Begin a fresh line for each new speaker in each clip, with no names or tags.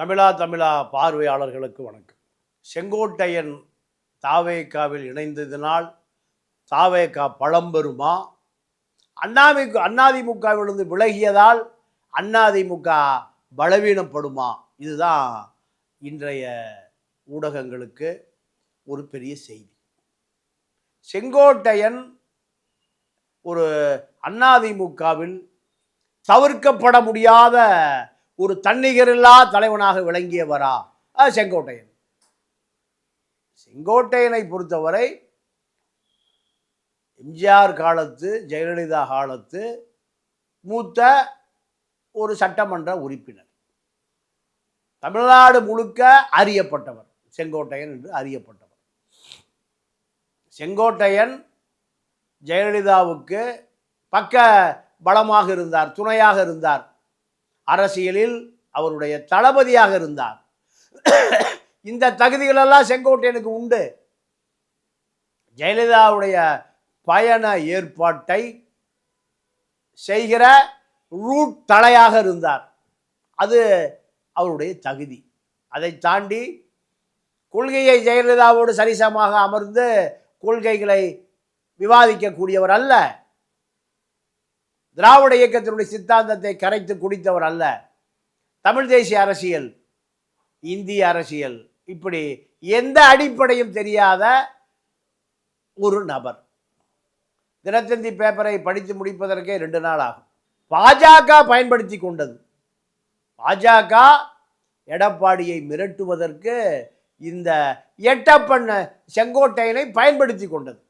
தமிழா தமிழா பார்வையாளர்களுக்கு வணக்கம். செங்கோட்டையன் தாவேக்காவில் இணைந்ததினால் தாவேக்கா பழம் பெறுமா? அண்ணாதிமுகவிலிருந்து விலகியதால் அண்ணாதிமுக பலவீனப்படுமா? இதுதான் இன்றைய ஊடகங்களுக்கு ஒரு பெரிய செய்தி. செங்கோட்டையன் ஒரு அதிமுகவில் தவிர்க்கப்பட முடியாத ஒரு தன்னிகரில்லா தலைவனாக விளங்கியவரா? அது செங்கோட்டையன். செங்கோட்டையனை பொறுத்தவரை எம்ஜிஆர் காலத்து ஜெயலலிதா காலத்து மூத்த ஒரு சட்டமன்ற உறுப்பினர். தமிழ்நாடு முழுக்க அறியப்பட்டவர் செங்கோட்டையன் என்று அறியப்பட்டவர். செங்கோட்டையன் ஜெயலலிதாவுக்கு பக்க பலமாக இருந்தார் துணையாக இருந்தார். அரசியலில் அவருடைய தளபதியாக இருந்தார். இந்த தகுதிகளெல்லாம் செங்கோட்டையனுக்கு உண்டு. ஜெயலலிதாவுடைய பயண ஏற்பாட்டை செய்கிற ரூட் தலையாக இருந்தார். அது அவருடைய தகுதி. அதை தாண்டி கொள்கையை ஜெயலலிதாவோடு சரிசமமாக அமர்ந்து கொள்கைகளை விவாதிக்கக்கூடியவர் அல்ல. திராவிட இயக்கத்தினுடைய சித்தாந்தத்தை கரைத்து குடித்தவர் அல்ல. தமிழ் தேசிய அரசியல் இந்திய அரசியல் இப்படி எந்த அடிப்படையும் தெரியாத ஒரு நபர். தினத்தந்தி பேப்பரை படித்து முடிப்பதற்கே ரெண்டு நாள் ஆகும். பாஜக பயன்படுத்தி கொண்டது. பாஜக எடப்பாடியை மிரட்டுவதற்கு இந்த எட்டப்பண்ண செங்கோட்டையனை பயன்படுத்தி கொண்டது.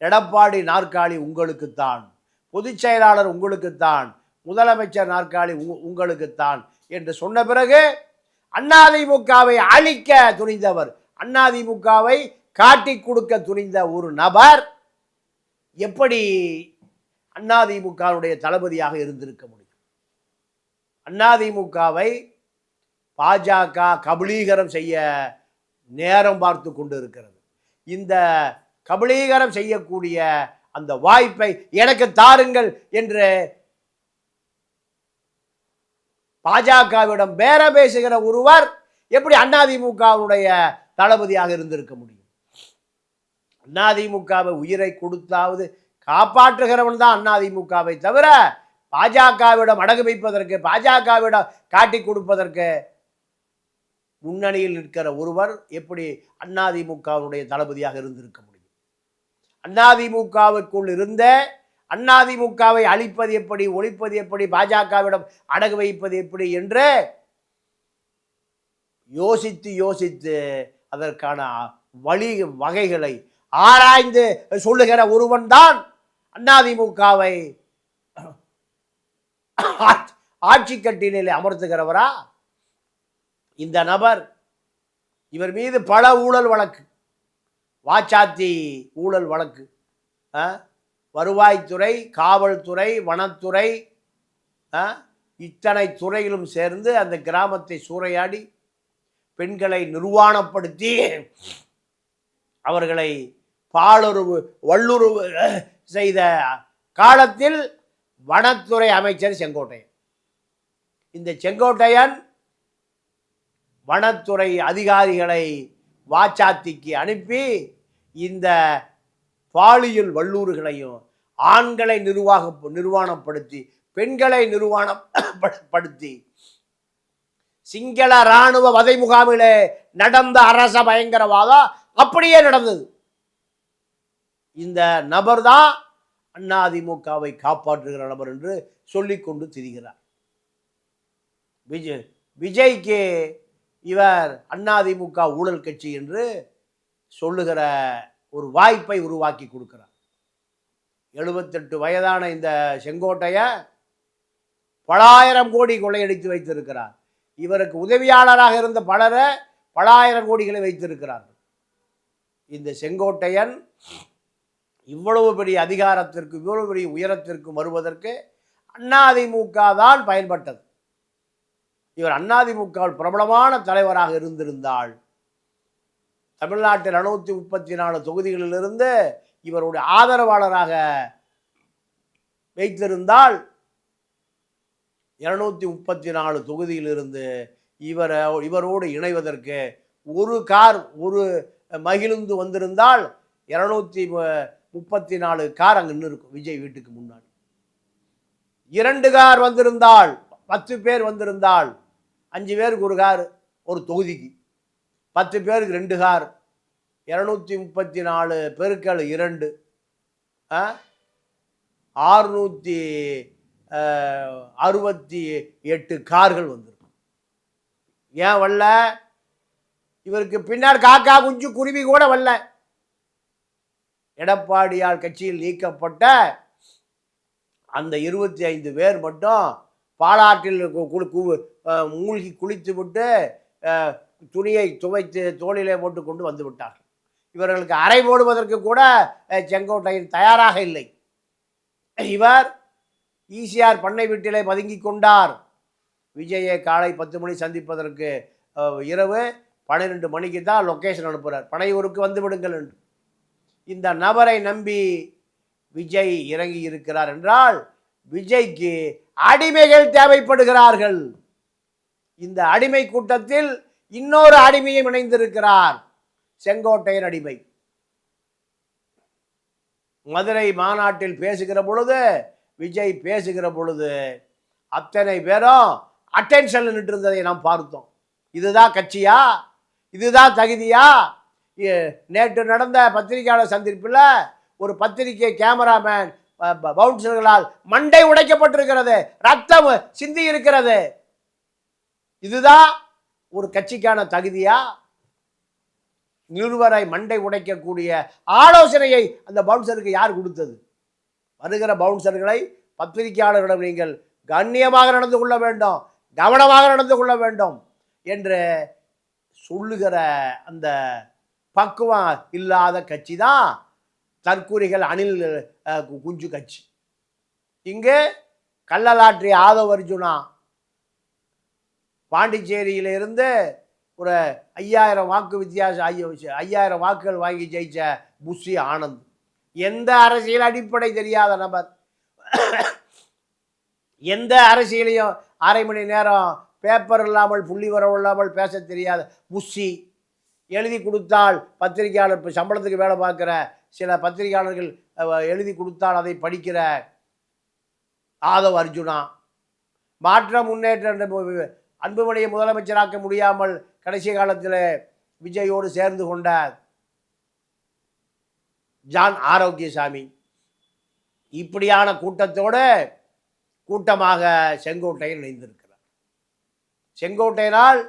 எடப்பாடி நாற்காலி உங்களுக்குத்தான். பொதுச் செயலாளர் உங்களுக்குத்தான் முதலமைச்சர் நாற்காலி உங்களுக்குத்தான் என்று சொன்ன பிறகு அதிமுகவை அழிக்க துணிந்தவர் அதிமுகவை காட்டி கொடுக்க துணிந்த ஒரு நபர் எப்படி அதிமுகவுடைய தளபதியாக இருந்திருக்க முடியும்? அதிமுகவை பாஜக கபலீகரம் செய்ய நேரம் பார்த்து கொண்டு இருக்கிறது இந்த கபலீகரம் செய்யக்கூடிய அந்த வாய்ப்பை எனக்கு தாருங்கள் என்று பாஜகவிடம் பேர பேசுகிற ஒருவர் எப்படி அதிமுகவுடைய தளபதியாக இருந்திருக்க முடியும்? அதிமுகவை உயிரை கொடுத்தாவது காப்பாற்றுகிறவன் தான் அதிமுகவை தவிர பாஜகவிடம் அடகு வைப்பதற்கு பாஜகவிடம் காட்டி கொடுப்பதற்கு முன்னணியில் நிற்கிற ஒருவர் எப்படி அதிமுகவுடைய தளபதியாக இருந்திருக்க முடியும்? அதிமுகவுக்குள் இருந்த அதிமுகவை அழிப்பது எப்படி ஒழிப்பது எப்படி பாஜகவிடம் அடகு வைப்பது எப்படி என்று யோசித்து யோசித்து அதற்கான வழி வகைகளை ஆராய்ந்து சொல்லுகிற ஒருவன் தான் அதிமுகவை ஆட்சி கட்டிலே அமர்த்துகிறவரா? இந்த நபர் இவர் மீது பல ஊழல் வழக்கு. வாச்சாத்தி ஊழல் வழக்கு. ஆ? வருவாய்த்துறை காவல்துறை வனத்துறை இத்தனை துறையிலும் சேர்ந்து அந்த கிராமத்தை சூறையாடி பெண்களை நிர்வாணப்படுத்தி அவர்களை பாலுறவு வல்லுறவு செய்த காலத்தில் வனத்துறை அமைச்சர் செங்கோட்டையன். இந்த செங்கோட்டையன் வனத்துறை அதிகாரிகளை வாச்சாத்திக்கு அனுப்பி இந்த பாலியல் வல்லூறுகளையும் ஆண்களை நிர்வாக நிர்வாணப்படுத்தி பெண்களை நிர்வாணப்படுத்தி சிங்கள இராணுவ வதை முகாமிலே நடந்த அரச பயங்கரவாதம் அப்படியே நடந்தது. இந்த நபர் தான் அதிமுகவை காப்பாற்றுகிற நபர் என்று சொல்லிக்கொண்டு திரிகிறார். விஜய் விஜய்க்கு இவர் அதிமுக ஊழல் கட்சி என்று சொல்லுகிற ஒரு வாய்ப்பை உருவாக்கி கொடுக்குறார். எழுபத்தெட்டு வயதான இந்த செங்கோட்டையை பலாயிரம் கோடி கொள்ளையடித்து வைத்திருக்கிறார். இவருக்கு உதவியாளராக இருந்த பலரை பலாயிரம் கோடிகளை வைத்திருக்கிறார்கள். இந்த செங்கோட்டையன் இவ்வளவு பெரிய அதிகாரத்திற்கு இவ்வளவு பெரிய உயரத்திற்கு வருவதற்கு அதிமுக தான் பயன்பட்டது. இவர் அதிமுகவில் பிரபலமான தலைவராக இருந்திருந்தால் தமிழ்நாட்டில் அறுநூத்தி முப்பத்தி நாலு தொகுதிகளிலிருந்து இவருடைய ஆதரவாளராக வைத்திருந்தால் இருநூத்தி முப்பத்தி நாலு தொகுதியிலிருந்து இவரை இவரோடு இணைவதற்கு ஒரு கார் ஒரு மகிழுந்து வந்திருந்தால் இருநூத்தி முப்பத்தி நாலு கார் அங்கே நின்று இருக்கும் விஜய் வீட்டுக்கு முன்னாடி. இரண்டு கார் வந்திருந்தால் பத்து பேர் வந்திருந்தால் அஞ்சு பேருக்கு ஒரு கார் ஒரு தொகுதிக்கு. பத்து பேருக்கு ரெண்டு கார். இரநூத்தி முப்பத்தி நாலு பெருக்கள் இரண்டு. ஆறுநூற்றி அறுபத்தி எட்டு கார்கள் வந்திருக்கும். ஏன் வரல? இவருக்கு பின்னால் காக்கா குஞ்சு குருவி கூட வரல. எடப்பாடியால் கட்சியில் நீக்கப்பட்ட அந்த இருபத்தி ஐந்து பேர் மட்டும் பாலாற்றில் கு- மூழ்கி குளித்து விட்டு துணியை துவைத்து தோளிலே போட்டு கொண்டு வந்து விட்டார்கள் இவர்களுக்கு அறை போடுவதற்கு கூட அஹ், தயாராக இல்லை. இவர் ஈசிஆர் பண்ணை வீட்டிலே பதுங்கி கொண்டார். விஜயை காலை பத்து மணி சந்திப்பதற்கு இரவு பன்னிரெண்டு மணிக்கு தான் லொக்கேஷன் அனுப்புகிறார் பனையூருக்கு வந்து விடுங்கள் என்று. இந்த நபரை நம்பி விஜய் இறங்கி இருக்கிறார் என்றால் விஜய்க்கு அடிமைகள் தேவைப்படுகிறார்கள். இந்த அடிமை கூட்டத்தில் இன்னொரு அடிமையும் இணைந்திருக்கிறார். செங்கோட்டையன் அடிமை. மதுரை மாநாட்டில் பேசுகிற பொழுது விஜய் பேசுகிற பொழுது அத்தனை பேரும் அட்டென்ஷனில் நின்று இருந்ததை நாம் பார்த்தோம். இதுதான் கட்சியா? இதுதான் தகுதியா? நேற்று நடந்த பத்திரிகையாளர் சந்திப்பில் ஒரு பத்திரிகை கேமராமேன் ப- பவுன்சர்களால் மண்டை உடைக்கப்பட்டிருக்கிறது ரத்தம் சிந்தி இருக்கிறது இதுதான் ஒரு கட்சிக்கான தகுதியா? நிருவரை மண்டை உடைக்கக்கூடிய ஆலோசனையை அந்த பவுன்சருக்கு யார் கொடுத்தது? வருகிற பவுன்சர்களை பத்திரிகையாளர்களிடம் நீங்கள் கண்ணியமாக நடந்து கொள்ள வேண்டும் கவனமாக நடந்து கொள்ள வேண்டும் என்று சொல்லுகிற அந்த பக்குவம் இல்லாத கட்சி தான் தற்கூரிகள் அணில் கு- குஞ்சு கட்சி. இங்கே கள்ளலாற்றி ஆதவ அர்ஜுனா பாண்டிச்சேரியிலிருந்து ஒரு ஐயாயிரம் வாக்கு வித்தியாசம் ஐய- ஐயாயிரம் வாக்குகள் வாங்கி ஜெயிச்ச புஷி ஆனந்த். எந்த அரசியல் அடிப்படை தெரியாத நபர். எந்த அரசியலையும் அரை மணி நேரம் பேப்பர் இல்லாமல் புள்ளி வரவு இல்லாமல் பேச தெரியாத புஷி எழுதி கொடுத்தால் பத்திரிகையாளர் இப்போ சம்பளத்துக்கு வேலை பார்க்குற சில பத்திரிகையாளர்கள் எழுதி கொடுத்தால் அதை படிக்கிற ஆதவ் அர்ஜுனா. மாற்ற முன்னேற்ற அன்புமணியை முதலமைச்சராக்க முடியாமல் கடைசி காலத்தில் விஜயோடு சேர்ந்து கொண்ட ஜான் ஆரோக்கியசாமி. இப்படியான கூட்டத்தோடு கூட்டமாக செங்கோட்டையன் இணைந்திருக்கிறார். செங்கோட்டையனால்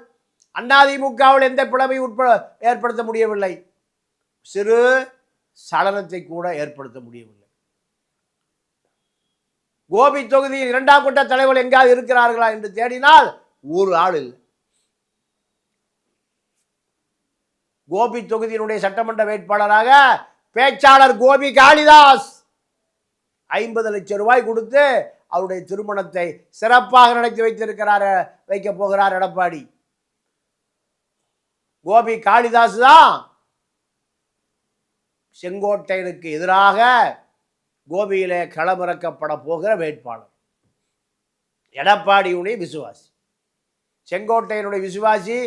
அதிமுகவில் எந்த பிளவை உட்பட ஏற்படுத்த முடியவில்லை. சிறு சலனத்தை கூட ஏற்படுத்த முடியவில்லை. கோபி தொகுதியில் இரண்டாம் கூட்ட தலைவர் எங்காவது இருக்கிறார்களா என்று தேடினால் ஒரு ஆள் இல்லை. கோபி தொகுதியினுடைய சட்டமன்ற வேட்பாளராக பேச்சாளர் கோபி காளிதாஸ் ஐம்பது லட்சம் ரூபாய் கொடுத்து அவருடைய திருமணத்தை சிறப்பாக நடத்தி வைத்திருக்கிறார் வைக்க போகிறார் எடப்பாடி. கோபி காளிதாஸ் தான் செங்கோட்டையனுக்கு எதிராக கோபியிலே களமிறக்கப்பட போகிற வேட்பாளர். எடப்பாடியுடைய விசுவாசி. செங்கோட்டையனுடைய விசுவாசி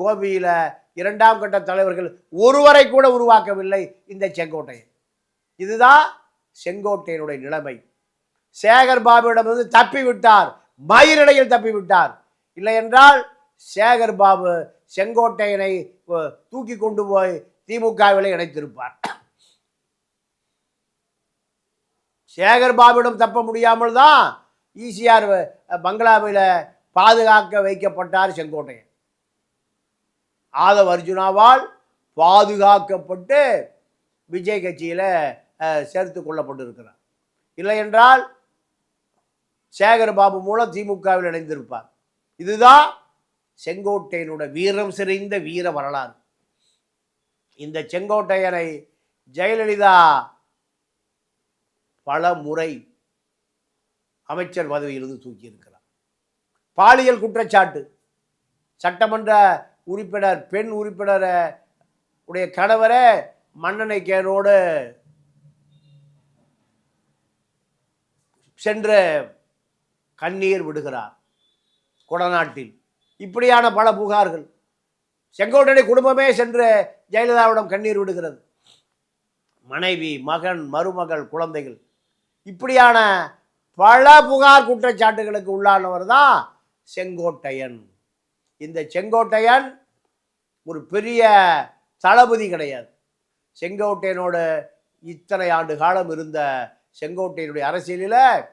கோபியில் இரண்டாம் கட்ட தலைவர்கள் ஒருவரை கூட உருவாக்கவில்லை இந்த செங்கோட்டையன். இதுதான் செங்கோட்டையனுடைய நிலைமை. சேகர் பாபுவிடமிருந்து வந்து தப்பிவிட்டார். மயிரிடையில் தப்பி விட்டார் இல்லை என்றால் சேகர் பாபு செங்கோட்டையனை தூக்கி கொண்டு போய் திமுகவில் இணைத்திருப்பார். சேகர் பாபுவிடம் தப்ப முடியாமல் தான் ஈசிஆர் பங்களாவில் பாதுகாக்க வைக்கப்பட்டார் செங்கோட்டையன். ஆதவ அர்ஜுனாவால் பாதுகாக்கப்பட்டு விஜய் கட்சியில் சேர்த்து கொள்ளப்பட்டிருக்கிறார். இல்லை என்றால் சேகர் பாபு மூலம் திமுகவில் இணைந்திருப்பார். இதுதான் செங்கோட்டையனோட வீரம் சிறைந்த வீர வரலாறு. இந்த செங்கோட்டையனை ஜெயலலிதா பல முறை அமைச்சர் பதவியிலிருந்து தூக்கியிருக்கிறார். பாலியல் குற்றச்சாட்டு. சட்டமன்ற உறுப்பினர் பெண் உறுப்பினர் உடைய கணவரை மன்னனை கேரோடு சென்று கண்ணீர் விடுகிறார் கொடநாட்டில். இப்படியான பல புகார்கள். செங்கோட்டனை குடும்பமே சென்று ஜெயலலிதாவிடம் கண்ணீர் விடுகிறது. மனைவி மகன் மருமகள் குழந்தைகள். இப்படியான பல புகார் குற்றச்சாட்டுகளுக்கு உள்ளானவர் தான் செங்கோட்டையன். இந்த செங்கோட்டையன் ஒரு பெரிய தளபதி கிடையாது. செங்கோட்டையனோட இத்தனை ஆண்டு காலம் இருந்த செங்கோட்டையனுடைய அரசியலில்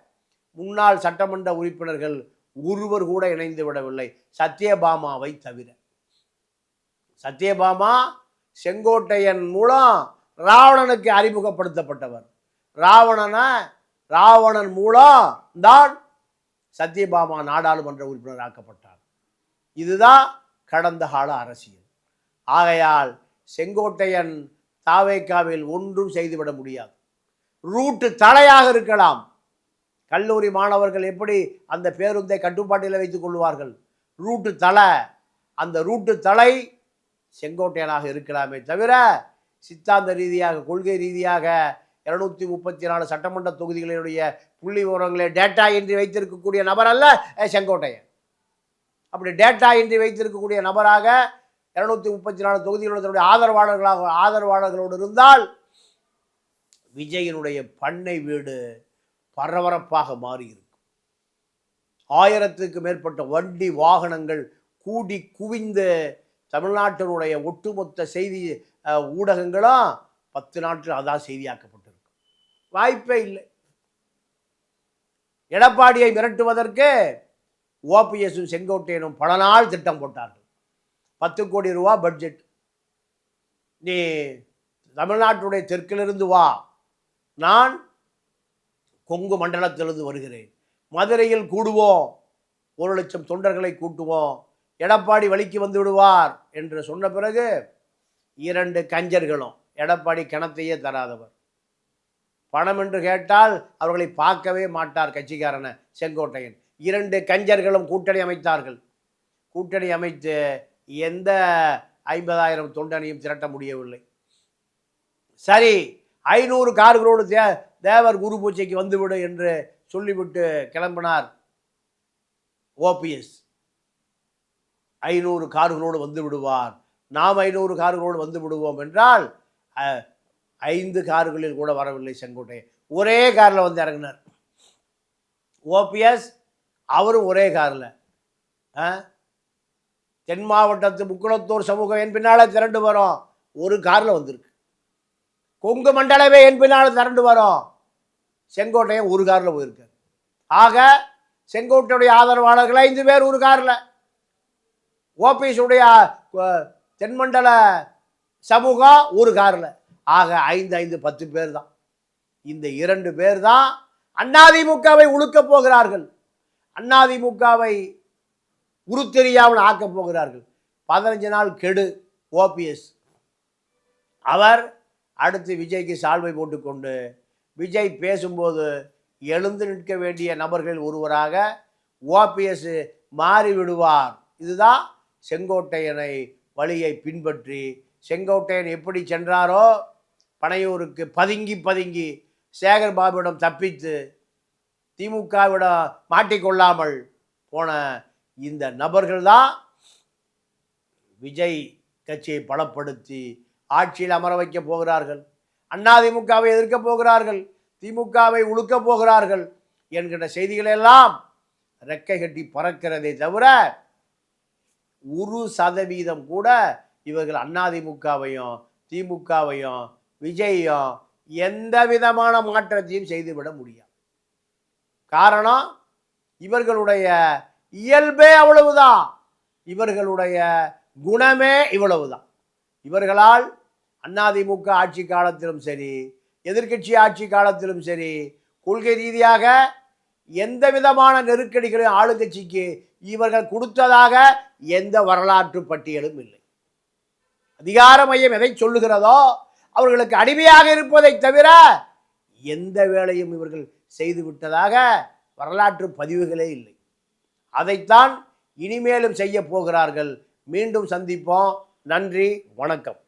முன்னாள் சட்டமன்ற உறுப்பினர்கள் ஒருவர் கூட இணைந்து விடவில்லை. சத்யபாமாவை தவிர. சத்யபாமா செங்கோட்டையன் மூலம் ராவணனுக்கு அறிமுகப்படுத்தப்பட்டவர். ராவணனை ராவணன் மூலம் தான் சத்யபாமா நாடாளுமன்ற உறுப்பினர் ஆக்கப்பட்டார். இதுதான் கடந்த கால அரசியல். ஆகையால் செங்கோட்டையன் தாவேக்காவில் ஒன்றும் செய்துவிட முடியாது. ரூட்டு தலையாக இருக்கலாம். கல்லூரி மாணவர்கள் எப்படி அந்த பேருந்தை கட்டுப்பாட்டில் வைத்துக் கொள்வார்கள்? ரூட்டு தலை. அந்த ரூட்டு தலை செங்கோட்டையனாக இருக்கலாமே தவிர சித்தாந்த ரீதியாக கொள்கை ரீதியாக இருநூத்தி முப்பத்தி நாலு சட்டமன்ற தொகுதிகளினுடைய புள்ளி விவரங்களை டேட்டா இன்றி வைத்திருக்கக்கூடிய நபர் அல்ல செங்கோட்டையன். அப்படி டேட்டா இன்றி வைத்திருக்கக்கூடிய நபராக இருநூத்தி முப்பத்தி நாலு தொகுதிகளுடைய ஆதரவாளர்களாக ஆதரவாளர்களோடு இருந்தால் விஜயனுடைய பண்ணை வீடு பரபரப்பாக மாறியிருக்கும். ஆயிரத்துக்கு மேற்பட்ட வண்டி வாகனங்கள் கூடி குவிந்து தமிழ்நாட்டினுடைய ஒட்டுமொத்த செய்தி ஊடகங்களும் பத்து நாட்கள் அதான் செய்தியாக்கப்படும் வாய்ப்பே இல்லை. எடப்பாடியை மிரட்டுவதற்கு ஓபிஎஸும் செங்கோட்டையனும் பல நாள் திட்டம் போட்டார்கள். பத்து கோடி ரூபா பட்ஜெட். நீ தமிழ்நாட்டுடைய தெற்கிலிருந்து வா. நான் கொங்கு மண்டலத்திலிருந்து வருகிறேன். மதுரையில் கூடுவோம். ஒரு லட்சம் தொண்டர்களை கூட்டுவோம். எடப்பாடி வழிக்கு வந்து விடுவார் என்று சொன்ன பிறகு இரண்டு கஞ்சர்களும் எடப்பாடி கிணத்தையே தராதவர். பணம் என்று கேட்டால் அவர்களை பார்க்கவே மாட்டார் கட்சிக்காரனை செங்கோட்டையன். இரண்டு கஞ்சர்களும் கூட்டணி அமைத்தார்கள். கூட்டணி அமைத்து எந்த ஐம்பதாயிரம் தொண்டனையும் திரட்ட முடியவில்லை. சரி ஐநூறு கார்களோடு தே தேவர் குரு பூஜைக்கு வந்துவிடு என்று சொல்லிவிட்டு கிளம்பினார் ஓபிஎஸ் ஐநூறு கார்களோடு வந்து விடுவார். நாம் ஐநூறு கார்களோடு வந்து விடுவோம் என்றால் ஐந்து கார்களில் கூட வரவில்லை செங்கோட்டையை ஒரே காரில் வந்து இறங்கினார். ஓபிஎஸ் அவரும் ஒரே காரில். தென் மாவட்டத்து முக்குளத்தூர் சமூகம் என் பின்னால் திரண்டு வரும். ஒரு காரில் வந்திருக்கு. கொங்கு மண்டலமே என் பின்னால் திரண்டு வரும். செங்கோட்டையன் ஒரு காரில் போயிருக்கார். ஆக செங்கோட்டையுடைய ஆதரவாளர்கள் ஐந்து பேர் ஒரு காரில். ஓபிஎஸ் உடைய தென்மண்டல சமூகம் ஒரு காரில். ஆக ஐந்து ஐந்து பத்து பேர் தான் இந்த இரண்டு பேர் தான் அண்ணாதிமுகவை உழுக்கப் போகிறார்கள். அண்ணாதிமுகவை உருத்தெரியாமல் ஆக்கப் போகிறார்கள். பதினஞ்சு நாள் கெடு ஓபிஎஸ். அவர் அடுத்து விஜய்க்கு சால்வை போட்டுக்கொண்டு விஜய் பேசும்போது எழுந்து நிற்க வேண்டிய நபர்கள் ஒருவராக ஓபிஎஸ் மாறிவிடுவார் இதுதான் செங்கோட்டையனை வழியை பின்பற்றி செங்கோட்டையன் எப்படி சென்றாரோ பனையூருக்கு பதுங்கி பதுங்கி சேகர் பாபுவிடம் தப்பித்து திமுகவிடம் மாட்டிக்கொள்ளாமல் போன இந்த நபர்கள் தான் விஜய் கட்சியை பலப்படுத்தி ஆட்சியில் அமர வைக்கப் போகிறார்கள். அதிமுகவை எதிர்க்கப் போகிறார்கள். திமுகவை உழுக்கப் போகிறார்கள் என்கிற செய்திகளெல்லாம் ரெக்கை கட்டி பறக்கிறதே தவிர ஒரு சதவீதம் கூட இவர்கள் அதிமுகவையும் திமுகவையும் விஜயையும் எந்த விதமான மாற்றத்தையும் செய்துவிட முடியாது. காரணம் இவர்களுடைய இயல்பே அவ்வளவுதான். இவர்களுடைய குணமே இவ்வளவுதான். இவர்களால் அதிமுக ஆட்சி காலத்திலும் சரி எதிர்க்கட்சி ஆட்சி காலத்திலும் சரி கொள்கை ரீதியாக எந்த விதமான நெருக்கடிகளையும் ஆளுங்கட்சிக்கு இவர்கள் கொடுத்ததாக எந்த வரலாற்று பட்டியலும் இல்லை. அதிகார மையம் எதை சொல்லுகிறதோ அவர்களுக்கு அடிமையாக இருப்பதை தவிர எந்த வேலையும் இவர்கள் செய்து விட்டதாக வரலாற்று பதிவுகளே இல்லை. அதைத்தான் இனிமேலும் செய்ய போகிறார்கள். மீண்டும் சந்திப்போம். நன்றி. வணக்கம்.